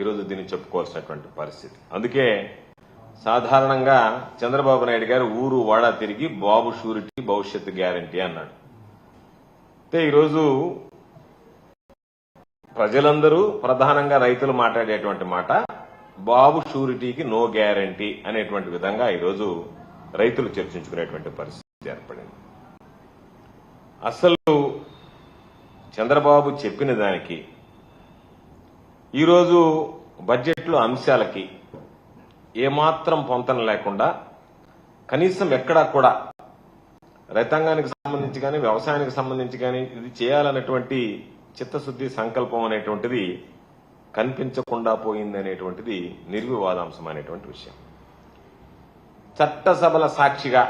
ఈరోజు దీన్ని చెప్పుకోవాల్సినటువంటి పరిస్థితి. అందుకే సాధారణంగా చంద్రబాబు నాయుడు గారు ఊరు వాడా తిరిగి బాబు షూరిటీ భవిష్యత్తు గ్యారంటీ అన్నాడు. అయితే ఈరోజు ప్రజలందరూ ప్రధానంగా రైతులు మాట్లాడేటువంటి మాట బాబు షూరిటీకి నో గ్యారంటీ అనేటువంటి విధంగా ఈరోజు రైతులు చర్చించుకునేటువంటి పరిస్థితి ఏర్పడింది. అసలు చంద్రబాబు చెప్పిన దానికి ఈరోజు బడ్జెట్లో అంశాలకి ఏమాత్రం పొంతన లేకుండా కనీసం ఎక్కడా కూడా రైతాంగానికి సంబంధించి కానీ వ్యవసాయానికి సంబంధించి కానీ ఇది చేయాలన్నటువంటి చిత్తశుద్ధి సంకల్పం అనేటువంటిది కనిపించకుండా పోయింది అనేటువంటిది నిర్వివాదాంశం అనేటువంటి విషయం. చట్టసభల సాక్షిగా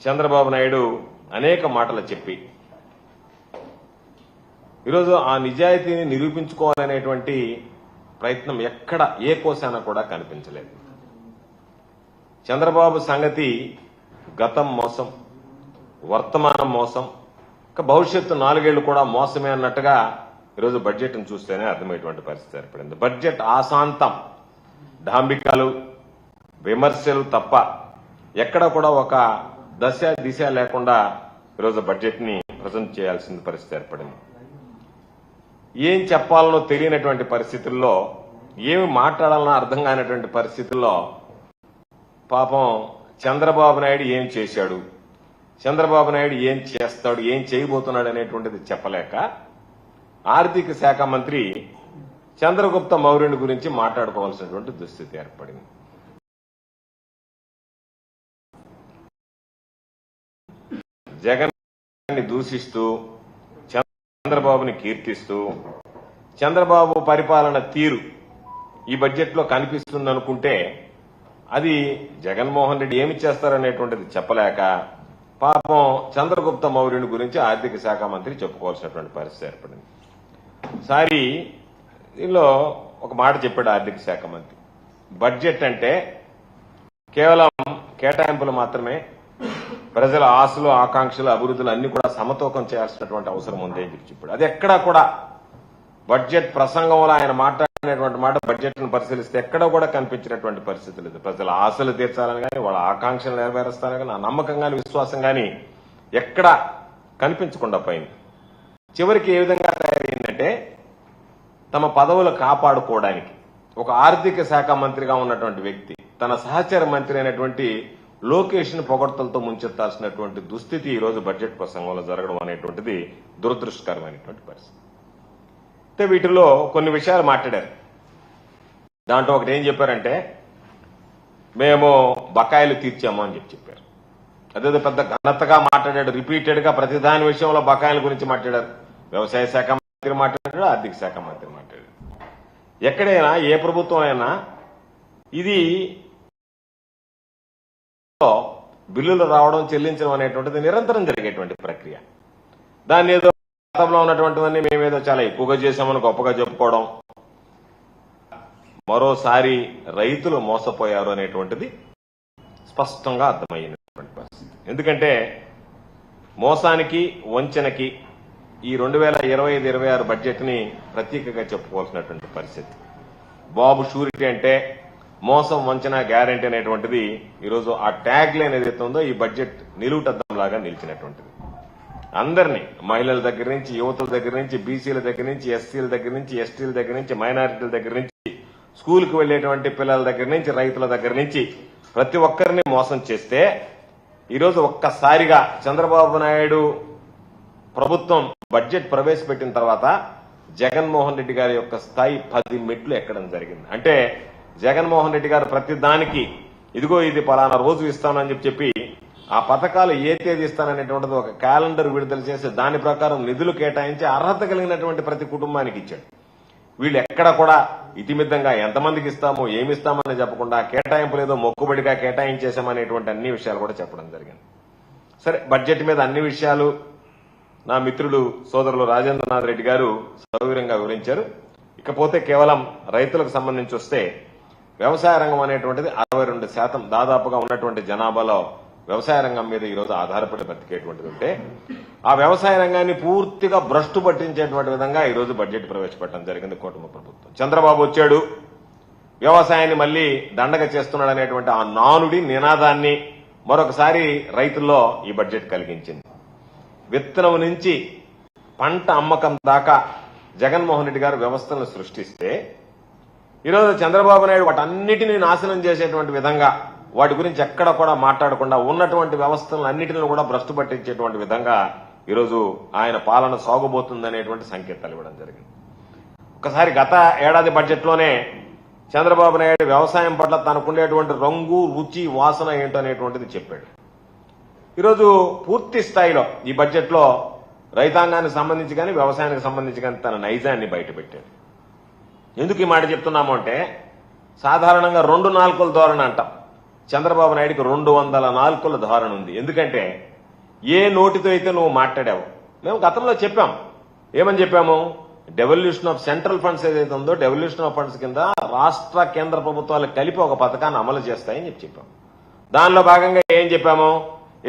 చంద్రబాబు నాయుడు అనేక మాటలు చెప్పి ఈరోజు ఆ నిజాయితీని నిరూపించుకోవాలనేటువంటి ప్రయత్నం ఎక్కడ ఏ కోశాన కూడా కనిపించలేదు. చంద్రబాబు సంగతి గతం మోసం వర్తమానం మోసం భవిష్యత్తు నాలుగేళ్ళు కూడా మోసమే అన్నట్టుగా ఈరోజు బడ్జెట్ను చూస్తేనే అర్థమయ్యేటువంటి పరిస్థితి ఏర్పడింది. బడ్జెట్ ఆశాంతం. డాంబికాలు విమర్శలు తప్ప ఎక్కడ కూడా ఒక దశ దిశ లేకుండా ఈరోజు బడ్జెట్ని ప్రజెంట్ చేయాల్సిన పరిస్థితి ఏర్పడింది. ఏం చెప్పాలనో తెలియనటువంటి పరిస్థితుల్లో ఏమి మాట్లాడాలనో అర్థం కానటువంటి పరిస్థితుల్లో పాపం చంద్రబాబు నాయుడు ఏం చేశాడు? చంద్రబాబు నాయుడు ఏం చేస్తాడు? ఏం చేయబోతున్నాడు అనేటువంటిది చెప్పలేక ఆర్థిక శాఖ మంత్రి చంద్రగుప్త మౌర్యుని గురించి మాట్లాడుకోవాల్సినటువంటి దుస్థితి ఏర్పడింది. జగన్ని దూషిస్తూ చంద్రబాబుని కీర్తిస్తూ చంద్రబాబు పరిపాలన తీరు ఈ బడ్జెట్లో అది జగన్మోహన్ రెడ్డి ఏమి చేస్తారనేటువంటిది చెప్పలేక పాపం చంద్రగుప్త మౌర్యుని గురించి ఆర్థిక శాఖ మంత్రి చెప్పుకోవాల్సినటువంటి పరిస్థితి ఏర్పడింది. సారి దీనిలో ఒక మాట చెప్పాడు ఆర్థిక శాఖ మంత్రి. బడ్జెట్ అంటే కేవలం కేటాయింపులు మాత్రమే ప్రజల ఆశలు ఆకాంక్షలు అభివృద్ధులు అన్ని కూడా సమతూకం చేయాల్సినటువంటి అవసరం ఉంది అని చెప్పి చెప్పాడు. అది ఎక్కడా కూడా బడ్జెట్ ప్రసంగంలో ఆయన మాట్లాడినటువంటి మాట బడ్జెట్ను పరిశీలిస్తే ఎక్కడ కూడా కనిపించినటువంటి పరిస్థితి లేదు. ప్రజల ఆశలు తీర్చాలని కానీ వాళ్ళ ఆకాంక్షలు నెరవేరుస్తారని కానీ నా నమ్మకం కానీ విశ్వాసం కానీ ఎక్కడ కనిపించకుండా పోయింది. చివరికి ఏ విధంగా తయారైందంటే తమ పదవులు కాపాడుకోవడానికి ఒక ఆర్థిక శాఖ మంత్రిగా ఉన్నటువంటి వ్యక్తి తన సహచర మంత్రి అయినటువంటి లోకేష్ను పొగడ్తలతో ముంచెత్తాల్సినటువంటి దుస్థితి ఈ రోజు బడ్జెట్ ప్రసంగంలో జరగడం అనేటువంటిది దురదృష్టకరమైనటువంటి పరిస్థితి. అయితే వీటిలో కొన్ని విషయాలు మాట్లాడారు. దాంట్లో ఒకటి ఏం చెప్పారంటే మేము బకాయిలు తీర్చాము అని చెప్పి చెప్పారు. అదేదో పెద్ద ఘనతగా మాట్లాడాడు రిపీటెడ్గా ప్రతి దాని విషయంలో బకాయిల గురించి మాట్లాడారు. వ్యవసాయ శాఖ మంత్రి మాట్లాడాడు ఆర్థిక శాఖ మంత్రి మాట్లాడాడు. ఎక్కడైనా ఏ ప్రభుత్వం అయినా ఇది బిల్లులు రావడం చెల్లించడం అనేటువంటిది నిరంతరం జరిగేటువంటి ప్రక్రియ. దాన్ని ఏదో గతంలో ఉన్నటువంటివన్నీ మేమేదో చాలా ఎక్కువగా చేశామని గొప్పగా చెప్పుకోవడం మరోసారి రైతులు మోసపోయారు అనేటువంటిది స్పష్టంగా అర్థమయ్యేటువంటి పరిస్థితి. ఎందుకంటే మోసానికి వంచనకి ఈ రెండు వేల ఇరవై ఐదు ఇరవై ఆరు బడ్జెట్ని ప్రత్యేకంగా చెప్పుకోవాల్సినటువంటి పరిస్థితి. బాబు షూరిటీ అంటే మోసం వంచన గ్యారంటీ అనేటువంటిది ఈరోజు ఆ ట్యాగ్ లైన్ ఏదైతే ఉందో ఈ బడ్జెట్ నిలువుటద్దం లాగా నిలిచినటువంటిది. అందరినీ మహిళల దగ్గర నుంచి యువతల దగ్గర నుంచి బీసీల దగ్గర నుంచి ఎస్సీల దగ్గర నుంచి ఎస్టీల దగ్గర నుంచి మైనారిటీల దగ్గర నుంచి స్కూల్కి వెళ్ళేటువంటి పిల్లల దగ్గర నుంచి రైతుల దగ్గర నుంచి ప్రతి ఒక్కరిని మోసం చేస్తే ఈరోజు ఒక్కసారిగా చంద్రబాబు నాయుడు ప్రభుత్వం బడ్జెట్ ప్రవేశపెట్టిన తర్వాత జగన్మోహన్ రెడ్డి గారి యొక్క స్థాయి పది మెట్లు ఎక్కడం జరిగింది. అంటే జగన్మోహన్ రెడ్డి గారు ప్రతి దానికి ఇదిగో ఇది పలానా రోజు ఇస్తానని చెప్పి చెప్పి ఆ పథకాలు ఏ తేదీ ఇస్తాననేటువంటిది ఒక క్యాలెండర్ విడుదల చేసి దాని ప్రకారం నిధులు కేటాయించి అర్హత కలిగినటువంటి ప్రతి కుటుంబానికి ఇచ్చాడు. వీళ్ళు ఎక్కడ కూడా ఇతిమిద్దంగా ఎంతమందికి ఇస్తామో ఏమి ఇస్తామని చెప్పకుండా కేటాయింపు లేదో మొక్కుబడిగా కేటాయించేశామనేటువంటి అన్ని విషయాలు కూడా చెప్పడం జరిగింది. సరే బడ్జెట్ మీద అన్ని విషయాలు నా మిత్రులు సోదరులు రాజేంద్రనాథ్ రెడ్డి గారు సౌకర్యంగా వివరించారు. ఇకపోతే కేవలం రైతులకు సంబంధించి వస్తే వ్యవసాయ రంగం అనేటువంటిది అరవై రెండు శాతం దాదాపుగా ఉన్నటువంటి జనాభాలో వ్యవసాయ రంగం మీద ఈరోజు ఆధారపడి బతికేటువంటిది ఉంటే ఆ వ్యవసాయ రంగాన్ని పూర్తిగా భ్రష్టు పట్టించేటువంటి విధంగా ఈరోజు బడ్జెట్ ప్రవేశపెట్టడం జరిగింది కూటమి ప్రభుత్వం. చంద్రబాబు వచ్చాడు. వ్యవసాయాన్ని మళ్ళీ దండగ చేస్తున్నాడు అనేటువంటి ఆ నానుడి నినాదాన్ని మరొకసారి రైతుల్లో ఈ బడ్జెట్ కలిగించింది. విత్తనం నుంచి పంట అమ్మకం దాకా జగన్మోహన్ రెడ్డి గారు వ్యవస్థలను సృష్టిస్తే ఈరోజు చంద్రబాబు నాయుడు వాటన్నిటిని నాశనం చేసేటువంటి విధంగా వాటి గురించి ఎక్కడ కూడా మాట్లాడకుండా ఉన్నటువంటి వ్యవస్థలను అన్నిటిని కూడా భ్రష్టు పట్టించేటువంటి విధంగా ఈరోజు ఆయన పాలన సాగుబోతుందనేటువంటి సంకేతాలు ఇవ్వడం జరిగింది. ఒకసారి గత ఏడాది బడ్జెట్లోనే చంద్రబాబు నాయుడు వ్యవసాయం పట్ల తనకుండేటువంటి రంగు రుచి వాసన ఏంటో అనేటువంటిది చెప్పాడు. ఈరోజు పూర్తి స్థాయిలో ఈ బడ్జెట్లో రైతాంగానికి సంబంధించి కానీ వ్యవసాయానికి సంబంధించి కానీ తన నైజాన్ని బయటపెట్టాడు ఎందుకు ఈ మాట చెప్తున్నాము అంటే సాధారణంగా రెండు నాలుకల ధోరణి అంటాం. చంద్రబాబు నాయుడికి రెండు వందల నాలుకల ధోరణి ఉంది. ఎందుకంటే ఏ నోటితో అయితే నువ్వు మాట్లాడావు? మేము గతంలో చెప్పాం. ఏమని చెప్పాము? డెవల్యూషన్ ఆఫ్ సెంట్రల్ ఫండ్స్ ఏదైతే ఉందో డెవల్యూషన్ ఆఫ్ ఫండ్స్ కింద రాష్ట్ర కేంద్ర ప్రభుత్వాలు కలిపి ఒక పథకాన్ని అమలు చేస్తాయని చెప్పి చెప్పాం. దానిలో భాగంగా ఏం చెప్పాము?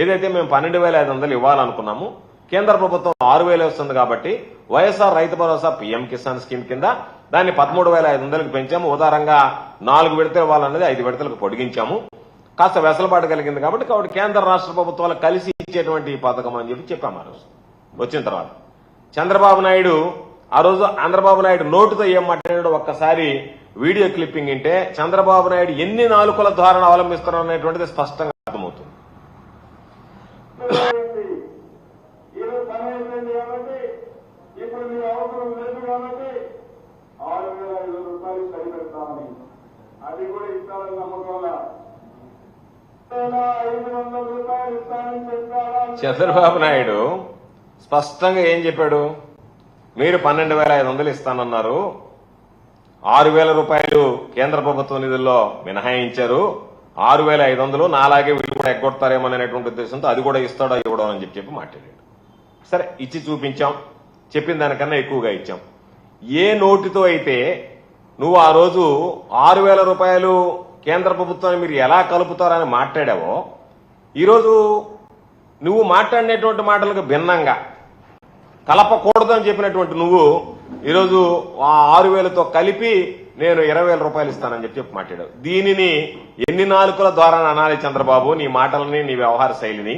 ఏదైతే మేము పన్నెండు వేల ఐదు వందలు ఇవ్వాలనుకున్నాము కేంద్ర ప్రభుత్వం ఆరు వేలు వస్తుంది కాబట్టి వైఎస్ఆర్ రైతు భరోసా పీఎం కిసాన్ స్కీమ్ కింద దాన్ని పదమూడు వేల ఐదు వందలకు పెంచాము. ఉదారంగా నాలుగు విడతలు ఇవ్వాలన్నది ఐదు విడతలకు పొడిగించాము. కాస్త వెసలుబాటు కలిగింది కాబట్టి కాబట్టి కేంద్ర రాష్ట్ర ప్రభుత్వాలు కలిసి ఇచ్చేటువంటి ఈ పథకం అని చెప్పి చెప్పాము ఆ రోజు. వచ్చిన తర్వాత. చంద్రబాబు నాయుడు ఆ రోజు చంద్రబాబు నాయుడు నోటుతో ఏం మాట్లాడాడు ఒక్కసారి వీడియో క్లిప్పింగ్ అంటే చంద్రబాబు నాయుడు ఎన్ని నాలుకల ధారణ అవలంబిస్తున్నారు అనేటువంటిది స్పష్టంగా అర్థమవుతుంది ఈరోజు పని అయిపోయింది కాబట్టి ఇప్పుడు మీ అవసరం లేదు కాబట్టి ఆరు వేల ఐదు రూపాయలు సరిపెడతామని అది కూడా ఇస్తారని నమ్మకంలా చంద్రబాబు నాయుడు స్పష్టంగా ఏం చెప్పాడు? మీరు పన్నెండు వేల ఐదు వందలు ఇస్తానన్నారు. ఆరు వేల రూపాయలు కేంద్ర ప్రభుత్వ నిధుల్లో మినహాయించారు. ఆరు వేల ఐదు వందలు నాలాగే వీళ్ళు కూడా ఎగ్గొడతారేమో అనేటువంటి ఉద్దేశంతో అది కూడా ఇస్తాడో ఇవ్వడం అని చెప్పి చెప్పి మాట్లాడాడు. సరే ఇచ్చి చూపించాం. చెప్పిన దానికన్నా ఎక్కువగా ఇచ్చాం. ఏ నోటితో అయితే నువ్వు ఆ రోజు ఆరు వేల రూపాయలు కేంద్ర ప్రభుత్వాన్ని మీరు ఎలా కలుపుతారని మాట్లాడావో ఈరోజు నువ్వు మాట్లాడినటువంటి మాటలకు భిన్నంగా కలపకూడదు అని చెప్పినటువంటి నువ్వు ఈరోజు ఆ ఆరు వేలతో కలిపి నేను ఇరవై వేల రూపాయలు ఇస్తానని చెప్పి చెప్పి మాట్లాడావు. దీనిని ఎన్ని నాలుకల ద్వారా అనాలి చంద్రబాబు? నీ మాటలని నీ వ్యవహార శైలిని.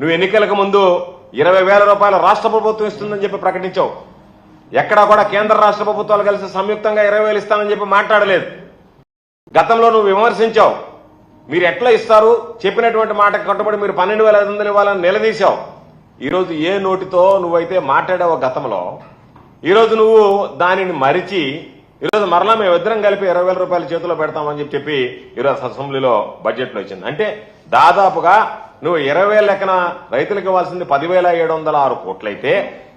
నువ్వు ఎన్నికలకు ముందు ఇరవై వేల రూపాయలు రాష్ట్ర ప్రభుత్వం ఇస్తుందని చెప్పి ప్రకటించావు. ఎక్కడా కూడా కేంద్ర రాష్ట్ర ప్రభుత్వాలు కలిసి సంయుక్తంగా ఇరవై వేలు ఇస్తానని చెప్పి మాట్లాడలేదు. గతంలో నువ్వు విమర్శించావు. మీరు ఎట్లా ఇస్తారు? చెప్పినటువంటి మాట కట్టుబడి మీరు పన్నెండు వేల ఐదు వందలు ఇవ్వాలని నిలదీశావు. ఈరోజు ఏ నోటితో నువ్వైతే మాట్లాడావో గతంలో ఈరోజు నువ్వు దానిని మరిచి ఈరోజు మరలా మేము ఇద్దరం కలిపి ఇరవై వేల రూపాయలు చేతిలో పెడతామని చెప్పి చెప్పి ఈరోజు అసెంబ్లీలో బడ్జెట్లో వచ్చింది అంటే దాదాపుగా నువ్వు ఇరవై వేల లెక్కన రైతులకు ఇవ్వాల్సింది పదివేల ఏడు వందల ఆరు కోట్లయితే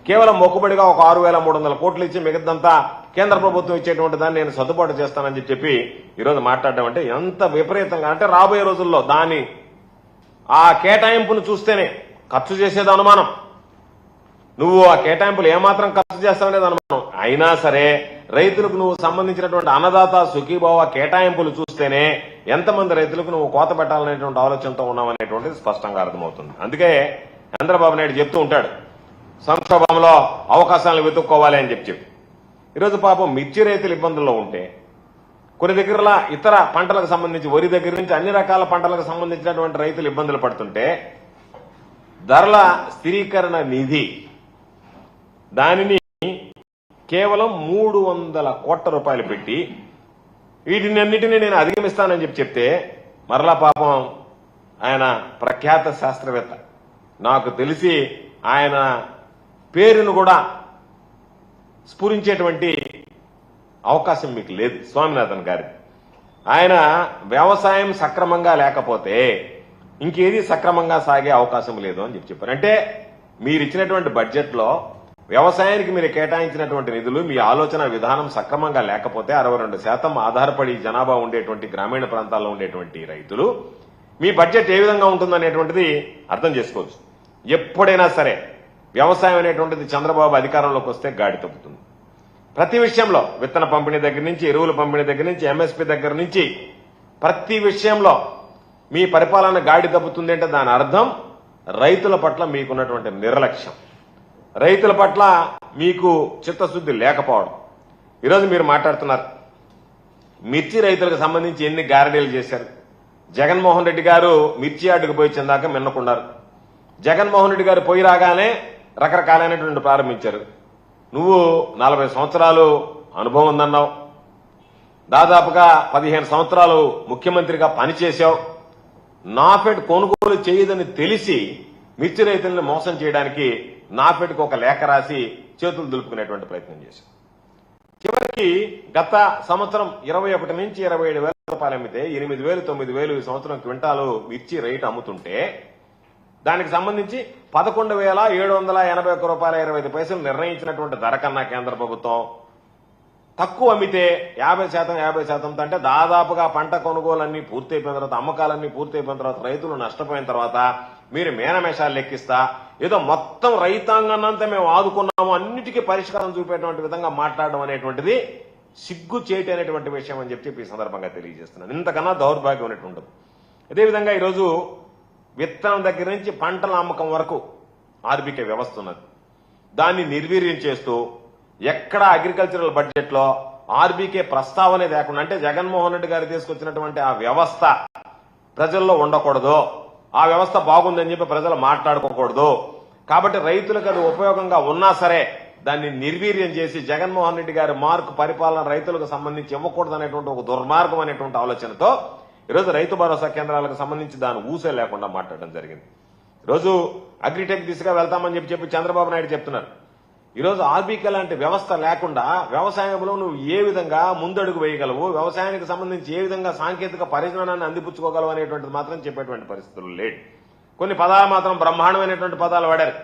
కేవలం మొక్కుబడిగా ఒక ఆరు వేల మూడు వందల కోట్లు ఇచ్చి మిగతాంతా కేంద్ర ప్రభుత్వం ఇచ్చేటువంటి దాన్ని నేను సర్దుబాటు చేస్తానని చెప్పి ఈరోజు మాట్లాడడం అంటే ఎంత విపరీతంగా అంటే రాబోయే రోజుల్లో దాని ఆ కేటాయింపును చూస్తేనే ఖర్చు చేసేది అనుమానం. నువ్వు ఆ కేటాయింపులు ఏమాత్రం ఖర్చు చేస్తావనేది అనుమానం. అయినా సరే రైతులకు నువ్వు సంబంధించినటువంటి అన్నదాత సుఖీభావ కేటాయింపులు చూస్తేనే ఎంతమంది రైతులకు నువ్వు కోత పెట్టాలనేటువంటి ఆలోచనతో ఉన్నావనేటువంటిది స్పష్టంగా అర్థమవుతుంది. అందుకే చంద్రబాబు నాయుడు చెప్తూ ఉంటాడు. సంక్షోభంలో అవకాశాలను వెతుక్కోవాలి అని చెప్పి చెప్పి. ఈరోజు పాపం మిర్చి రైతులు ఇబ్బందుల్లో ఉంటే కొన్ని దగ్గరల ఇతర పంటలకు సంబంధించి వరి దగ్గర నుంచి అన్ని రకాల పంటలకు సంబంధించినటువంటి రైతులు ఇబ్బందులు పడుతుంటే ధరల స్థిరీకరణ నిధి దానిని కేవలం మూడు వందల కోట్ల రూపాయలు పెట్టి వీటిని అన్నిటినీ నేను అధిగమిస్తానని చెప్పి చెప్తే మరలా పాపం ఆయన ప్రఖ్యాత శాస్త్రవేత్త. నాకు తెలిసి ఆయన పేరును కూడా స్ఫురించేటువంటి అవకాశం మీకు లేదు స్వామినాథన్ గారి. ఆయన వ్యవసాయం సక్రమంగా లేకపోతే ఇంకేది సక్రమంగా సాగే అవకాశం లేదు అని చెప్పి చెప్పారు. అంటే మీరు ఇచ్చినటువంటి బడ్జెట్లో వ్యవసాయానికి మీరు కేటాయించినటువంటి నిధులు మీ ఆలోచన విధానం సక్రమంగా లేకపోతే అరవై రెండు శాతం ఆధారపడి జనాభా ఉండేటువంటి గ్రామీణ ప్రాంతాల్లో ఉండేటువంటి రైతులు మీ బడ్జెట్ ఏ విధంగా ఉంటుందనేటువంటిది అర్థం చేసుకోవచ్చు. ఎప్పుడైనా సరే వ్యవసాయం అనేటువంటిది చంద్రబాబు అధికారంలోకి వస్తే గాడి తప్పుతుంది ప్రతి విషయంలో విత్తన పంపిణీ దగ్గర నుంచి ఎరువుల పంపిణీ దగ్గర నుంచి ఎంఎస్పీ దగ్గర నుంచి ప్రతి విషయంలో మీ పరిపాలన గాడి తప్పుతుంది అంటే దాని అర్థం రైతుల పట్ల మీకున్నటువంటి నిర్లక్ష్యం. రైతుల పట్ల మీకు చిత్తశుద్ధి లేకపోవడం. ఈరోజు మీరు మాట్లాడుతున్నారు మిర్చి రైతులకు సంబంధించి ఎన్ని గ్యారంటీలు చేశారు? జగన్మోహన్ రెడ్డి గారు మిర్చి యార్డుకు పోయి చెందాక మిన్నకున్నారు జగన్మోహన్ రెడ్డి గారు పోయి రాగానే రకరకాలైనటువంటి ప్రారంభించారు. నువ్వు నలభై సంవత్సరాలు అనుభవం ఉందన్నావు. దాదాపుగా పదిహేను సంవత్సరాలు ముఖ్యమంత్రిగా పనిచేశావు. నాఫెడ్ కొనుగోలు చేయదని తెలిసి మిర్చి రైతులను మోసం చేయడానికి నాఫెడ్కు ఒక లేఖ రాసి చేతులు దులుపుకునేటువంటి ప్రయత్నం చేశావు. చివరికి గత సంవత్సరం ఇరవై ఒకటి నుంచి ఇరవై ఏడు వేల రూపాయలు అమ్మితే ఎనిమిది వేలు తొమ్మిది వేలు ఈ సంవత్సరం క్వింటాలు మిర్చి రేటు అమ్ముతుంటే దానికి సంబంధించి పదకొండు వేల ఏడు వందల ఎనభై ఒక్క రూపాయల ఇరవై ఐదు పైసలు నిర్ణయించినటువంటి ధర కన్నా కేంద్ర ప్రభుత్వం తక్కువ అమ్మితే యాభై శాతం యాభై శాతం అంటే దాదాపుగా పంట కొనుగోలన్నీ పూర్తయిపోయిన తర్వాత అమ్మకాలన్నీ పూర్తయిపోయిన తర్వాత రైతులు నష్టపోయిన తర్వాత మీరు మేనమేషాలు లెక్కిస్తా ఏదో మొత్తం రైతాంగాన్నంతా మేము ఆదుకున్నాము అన్నిటికీ పరిష్కారం చూపేటువంటి విధంగా మాట్లాడడం అనేటువంటిది సిగ్గు చేయటి అనేటువంటి విషయం అని చెప్పి ఈ సందర్భంగా తెలియజేస్తున్నాను. ఇంతకన్నా దౌర్భాగ్యం అనేటువంటిది. అదేవిధంగా ఈరోజు విత్తనం దగ్గర నుంచి పంటల అమ్మకం వరకు ఆర్బీకే వ్యవస్థ ఉన్నది. దాన్ని నిర్వీర్యం చేస్తూ ఎక్కడ అగ్రికల్చరల్ బడ్జెట్లో ఆర్బీకే ప్రస్తావనే లేకుండా అంటే జగన్మోహన్ రెడ్డి గారు తీసుకొచ్చినటువంటి ఆ వ్యవస్థ ప్రజల్లో ఉండకూడదు. ఆ వ్యవస్థ బాగుందని చెప్పి ప్రజలు మాట్లాడుకోకూడదు. కాబట్టి రైతులకు అది ఉపయోగంగా ఉన్నా సరే దాన్ని నిర్వీర్యం చేసి జగన్మోహన్ రెడ్డి గారి మార్కు పరిపాలన రైతులకు సంబంధించి ఇవ్వకూడదు అనేటువంటి ఒక దుర్మార్గం అనేటువంటి ఆలోచనతో ఈరోజు రైతు భరోసా కేంద్రాలకు సంబంధించి దాని ఊసే లేకుండా మాట్లాడడం జరిగింది. ఈరోజు అగ్రిటెక్ దిశగా వెళ్తామని చెప్పి చెప్పి చంద్రబాబు నాయుడు చెప్తున్నారు. ఈరోజు ఆర్బీకే లాంటి వ్యవస్థ లేకుండా వ్యవసాయంలో నువ్వు ఏ విధంగా ముందడుగు వేయగలవు వ్యవసాయానికి సంబంధించి ఏ విధంగా సాంకేతిక పరిజ్ఞానాన్ని అందిపుచ్చుకోగలవు అనేటువంటిది మాత్రం చెప్పేటువంటి పరిస్థితులు లేడు కొన్ని పదాలు మాత్రం బ్రహ్మాండమైనటువంటి పదాలు వాడారు.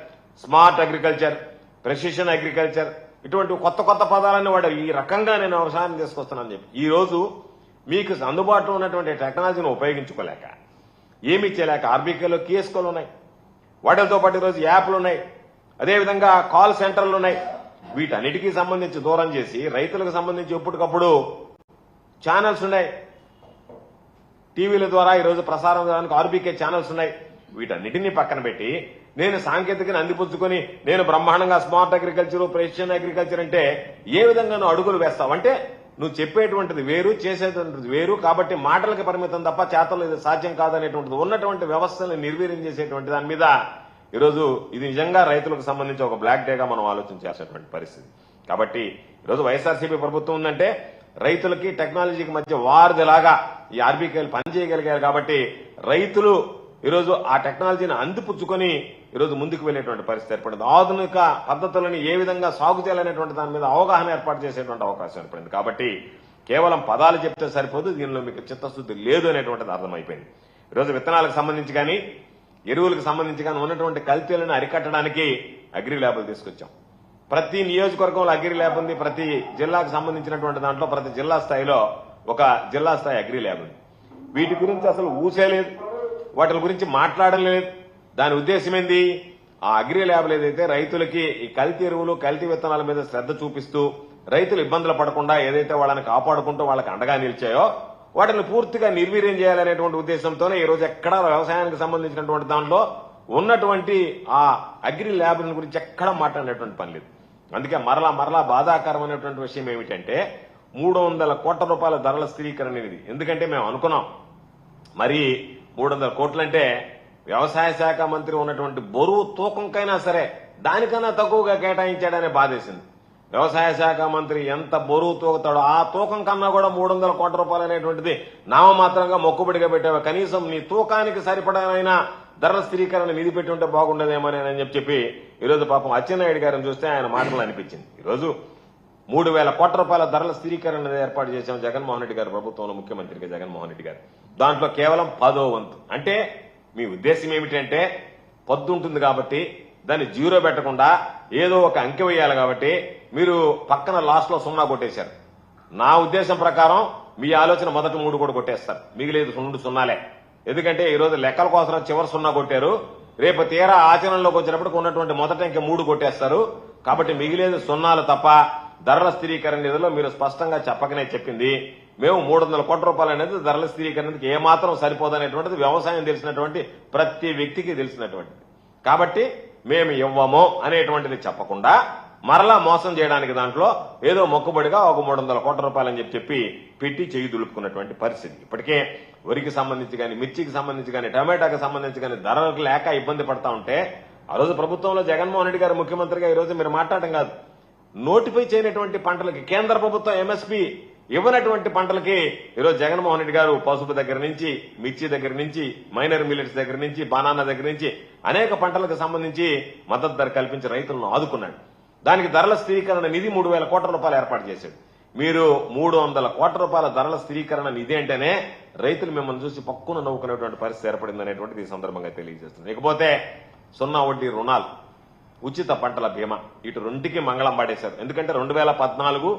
స్మార్ట్ అగ్రికల్చర్ ప్రెసిషన్ అగ్రికల్చర్ ఇటువంటి కొత్త కొత్త పదాలన్నీ వాడారు. ఈ రకంగా నేను వ్యవసాయం తీసుకొస్తున్నానని చెప్పి. ఈ రోజు మీకు అందుబాటులో ఉన్నటువంటి టెక్నాలజీని ఉపయోగించుకోలేక ఏమి చేయలేక ఆర్బీకేలో కేసుకోలు ఉన్నాయి. వాటితో పాటు ఈరోజు యాప్లు ఉన్నాయి. అదేవిధంగా కాల్ సెంటర్లు ఉన్నాయి. వీటన్నిటికీ సంబంధించి దూరం చేసి రైతులకు సంబంధించి ఎప్పటికప్పుడు ఛానల్స్ ఉన్నాయి. టీవీల ద్వారా ఈరోజు ప్రసారం చేయడానికి ఆర్బీకే ఛానల్స్ ఉన్నాయి. వీటన్నిటినీ పక్కన పెట్టి నేను సాంకేతికని అందిపుచ్చుకొని నేను బ్రహ్మాండంగా స్మార్ట్ అగ్రికల్చర్ ప్రెసిషన్ అగ్రికల్చర్ అంటే ఏ విధంగా అడుగులు వేస్తావంటే నువ్వు చెప్పేటువంటిది వేరు చేసేటువంటిది వేరు కాబట్టి మాటలకి పరిమితం తప్ప చేతలు ఇది సాధ్యం కాదనేటువంటిది ఉన్నటువంటి వ్యవస్థని నిర్వీర్యం చేసేటువంటి దాని మీద ఈరోజు ఇది నిజంగా రైతులకు సంబంధించి ఒక బ్లాక్ డేగా మనం ఆలోచించాల్సినటువంటి పరిస్థితి. కాబట్టి ఈరోజు వైఎస్ఆర్సీపీ ప్రభుత్వం ఉందంటే రైతులకి టెక్నాలజీకి మధ్య వారిదిలాగా ఈ ఆర్బీకేలు పనిచేయగలిగారు కాబట్టి రైతులు ఈరోజు ఆ టెక్నాలజీని అందిపుచ్చుకొని ఈరోజు ముందుకు వెళ్ళేటువంటి పరిస్థితి ఏర్పడింది. ఆధునిక పద్ధతులను ఏ విధంగా సాగు చేయాలనేటువంటి దాని మీద అవగాహన ఏర్పాటు చేసేటువంటి అవకాశం ఏర్పడింది. కాబట్టి కేవలం పదాలు చెప్తే సరిపోదు దీనిలో మీకు చిత్తశుద్ధి లేదు అనేటువంటిది అర్థమైపోయింది. ఈరోజు విత్తనాలకు సంబంధించి కానీ ఎరువులకు సంబంధించి కానీ ఉన్నటువంటి కల్తీలను అరికట్టడానికి అగ్రి ల్యాబులు తీసుకొచ్చాం. ప్రతి నియోజకవర్గంలో అగ్రి ల్యాబ్ ఉంది ప్రతి జిల్లాకు సంబంధించినటువంటి దాంట్లో ప్రతి జిల్లా స్థాయిలో ఒక జిల్లా స్థాయి అగ్రి ల్యాబ్ ఉంది. వీటి గురించి అసలు ఊసే లేదు. వాటి గురించి మాట్లాడలేదు. దాని ఉద్దేశం ఏంది? ఆ అగ్రి ల్యాబ్లు ఏదైతే రైతులకి ఈ కల్తీ ఎరువులు కల్తీ విత్తనాల మీద శ్రద్ధ చూపిస్తూ రైతులు ఇబ్బందులు పడకుండా ఏదైతే వాళ్ళని కాపాడుకుంటూ వాళ్ళకి అండగా నిలిచాయో వాటిని పూర్తిగా నిర్వీర్యం చేయాలనేటువంటి ఉద్దేశంతోనే ఈ రోజు ఎక్కడా వ్యవసాయానికి సంబంధించినటువంటి దానిలో ఉన్నటువంటి ఆ అగ్రి ల్యాబ్ గురించి ఎక్కడా మాట్లాడినటువంటి పని లేదు. అందుకే మరలా మరలా బాధాకరమైనటువంటి విషయం ఏమిటంటే మూడు వందల కోట్ల రూపాయల ధరల స్థిరీకరణ ఇది. ఎందుకంటే మేము అనుకున్నాం మరి మూడు వందల కోట్లంటే వ్యవసాయ శాఖ మంత్రి ఉన్నటువంటి బరువు తూకంకైనా సరే దానికన్నా తక్కువగా కేటాయించాడనే బాధేసింది. వ్యవసాయ శాఖ మంత్రి ఎంత బరువు తూగుతాడో ఆ తూకం కన్నా కూడా మూడు వందల కోట్ల రూపాయలు అనేటువంటిది నామమాత్రంగా మొక్కుబడిగా పెట్టావు. కనీసం నీ తూకానికి సరిపడనైనా ధరల స్థిరీకరణ నిధి పెట్టి ఉంటే బాగుండదేమని అని చెప్పి చెప్పి ఈరోజు పాపం అచ్చెన్నాయుడు గారిని చూస్తే ఆయన మాటలు అనిపించింది. ఈరోజు మూడు వేల కోట్ల రూపాయల ధరల స్థిరీకరణ ఏర్పాటు చేశాం జగన్మోహన్ రెడ్డి గారు ప్రభుత్వంలో ముఖ్యమంత్రిగా జగన్మోహన్ రెడ్డి గారు. దాంట్లో కేవలం పదో వంతు. అంటే మీ ఉద్దేశం ఏమిటంటే పొద్దు ఉంటుంది కాబట్టి దాన్ని జీరో పెట్టకుండా ఏదో ఒక అంకె వేయాలి కాబట్టి మీరు పక్కన లాస్ట్లో సున్నా కొట్టేశారు. నా ఉద్దేశం ప్రకారం మీ ఆలోచన మొదటి మూడు కూడా కొట్టేస్తారు. మిగిలేదు సున్నుడు సున్నాలే. ఎందుకంటే ఈ రోజు లెక్కల కోసం చివరి సున్నా కొట్టారు. రేపు తీరా ఆచరణలోకి వచ్చినప్పుడు ఉన్నటువంటి మొదట ఇంకా మూడు కొట్టేస్తారు. కాబట్టి మిగిలేదు సున్నాలు తప్ప ధరల స్థిరీకరణ నిధిలో మీరు స్పష్టంగా చెప్పకనే చెప్పింది. మేము మూడు వందల కోట్ల రూపాయలు అనేది ధరల స్థిరీకరణకి ఏమాత్రం సరిపోదనేటువంటిది వ్యవసాయం తెలిసినటువంటి ప్రతి వ్యక్తికి తెలిసినటువంటిది. కాబట్టి మేము ఇవ్వము అనేటువంటిది చెప్పకుండా మరలా మోసం చేయడానికి దాంట్లో ఏదో మొక్కుబడిగా ఒక మూడు వందల కోట్ల రూపాయలు చెప్పి చెప్పి పెట్టి చేయి దులుపుకున్నటువంటి పరిస్థితి. ఇప్పటికే వరికి సంబంధించి కానీ మిర్చికి సంబంధించి కానీ టమాటాకి సంబంధించి కానీ ధరలకు లేక ఇబ్బంది పడతా ఉంటే ఆ రోజు ప్రభుత్వంలో జగన్మోహన్ రెడ్డి గారు ముఖ్యమంత్రిగా ఈ రోజు మీరు మాట్లాడటం కాదు. నోటిఫై చేయనటువంటి పంటలకి కేంద్ర ప్రభుత్వం ఎంఎస్పీ ఇవ్వనటువంటి పంటలకి ఈరోజు జగన్మోహన్ రెడ్డి గారు పసుపు దగ్గర నుంచి మిర్చి దగ్గర నుంచి మైనర్ మిల్లెట్స్ దగ్గర నుంచి బనానా దగ్గర నుంచి అనేక పంటలకు సంబంధించి మద్దతు ధర కల్పించి రైతులను ఆదుకున్నాడు. దానికి ధరల స్థిరీకరణ నిధి మూడు వేల కోట్ల రూపాయలు ఏర్పాటు చేశాడు. మీరు మూడు వందల కోట్ల రూపాయల ధరల స్థిరీకరణ నిధి అంటేనే రైతులు మిమ్మల్ని చూసి పక్కున నవ్వుకునేటువంటి పరిస్థితి ఏర్పడింది అనేటువంటిది ఈ సందర్భంగా తెలియజేస్తుంది. ఇకపోతే సున్నా వడ్డీ రుణాలు ఉచిత పంటల బీమా ఇటు రెండుకి మంగళం పాడేశారు. ఎందుకంటే రెండు వేల పద్నాలుగు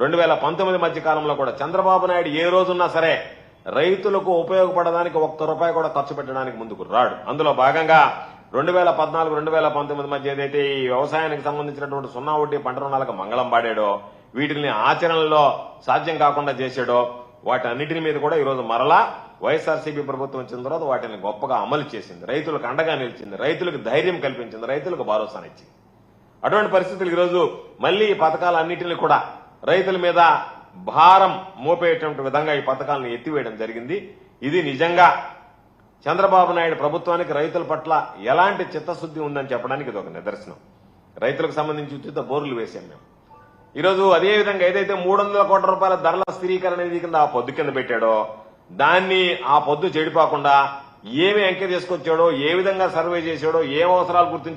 రెండు వేల పంతొమ్మిది మధ్య కాలంలో కూడా చంద్రబాబు నాయుడు ఏ రోజున్నా సరే రైతులకు ఉపయోగపడడానికి ఒక్క రూపాయి కూడా ఖర్చు పెట్టడానికి ముందుకు రాడు. అందులో భాగంగా రెండు వేల పద్నాలుగు రెండు వేల పంతొమ్మిది మధ్య ఏదైతే ఈ వ్యవసాయానికి సంబంధించినటువంటి సున్నా వడ్డీ పంట రుణాలకు మంగళం పాడాడో వీటిని ఆచరణలో సాధ్యం కాకుండా చేశాడో వాటి అన్నిటిని మీద కూడా ఈరోజు మరలా వైఎస్ఆర్సీపీ ప్రభుత్వం వచ్చిన తర్వాత వాటిని గొప్పగా అమలు చేసింది. రైతులకు అండగా నిలిచింది. రైతులకు ధైర్యం కల్పించింది. రైతులకు భరోసానిచ్చింది. అటువంటి పరిస్థితులు ఈరోజు మళ్ళీ ఈ పథకాలన్నింటినీ కూడా రైతుల మీద భారం మోపేటువంటి విధంగా ఈ పథకాలను ఎత్తివేయడం జరిగింది. ఇది నిజంగా చంద్రబాబు నాయుడు ప్రభుత్వానికి రైతుల పట్ల ఎలాంటి చిత్తశుద్ధి ఉందని చెప్పడానికి ఇది ఒక నిదర్శనం. రైతులకు సంబంధించి ఉచిత బోర్లు వేశాం మేము. ఈరోజు అదే విధంగా ఏదైతే మూడు వందల కోట్ల రూపాయల ధరల స్థిరీకరణ నిధి కింద ఆ పొద్దు కింద పెట్టాడో దాన్ని ఆ పొద్దు చెడిపోకుండా ఏమి ఎంకే తీసుకొచ్చాడో ఏ విధంగా సర్వే చేశాడో ఏం అవసరాలు గుర్తించాడో